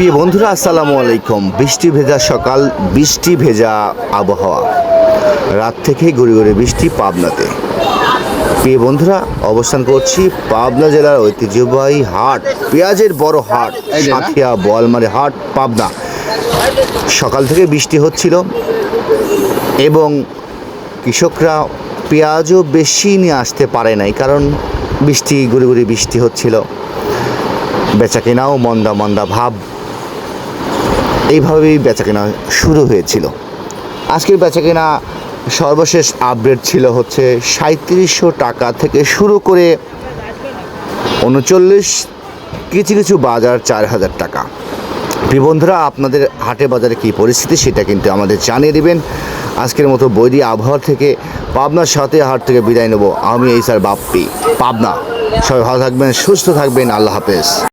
প্রিয় বন্ধুরা আসসালামু আলাইকুম। বৃষ্টি ভেজা সকাল বৃষ্টি ভেজা আবহাওয়া। রাত থেকেই গড়ি গড়ি বৃষ্টি পাবনাতে। প্রিয় বন্ধুরা অবস্থান করছি পাবনা জেলার ঐতিহ্যবাহী হাট পেঁয়াজের বড় হাট সাথিয়া বোয়ালমারি হাট পাবনা। সকাল থেকে বৃষ্টি হচ্ছিল এবং কৃষকরা পেঁয়াজও বেশি নিয়ে আসতে পারে নাই কারণ বৃষ্টি গুড়ি গুড়ি বৃষ্টি হচ্ছিল। বেচা কেনাও মন্দা মন্দা ভাব এইভাবেই বেচা কেনা শুরু হয়েছিল। আজকের বেচা কেনা সর্বশেষ আপডেট ছিল হচ্ছে সাঁত্রিশশো টাকা থেকে শুরু করে উনচল্লিশ কিছু কিছু বাজার চার হাজার টাকা। প্রিয় বন্ধুরা, আপনাদের হাটে বাজারে কী পরিস্থিতি সেটা কিন্তু আমাদের জানিয়ে দেবেন। আজকের মতো বৈরী আবহাওয়া থেকে পাবনার সাথে হাট থেকে বিদায় নেব। আমি এই স্যার বাপ্পি, পাবনা। সবাই ভালো থাকবেন, সুস্থ থাকবেন। আল্লাহ হাফেজ।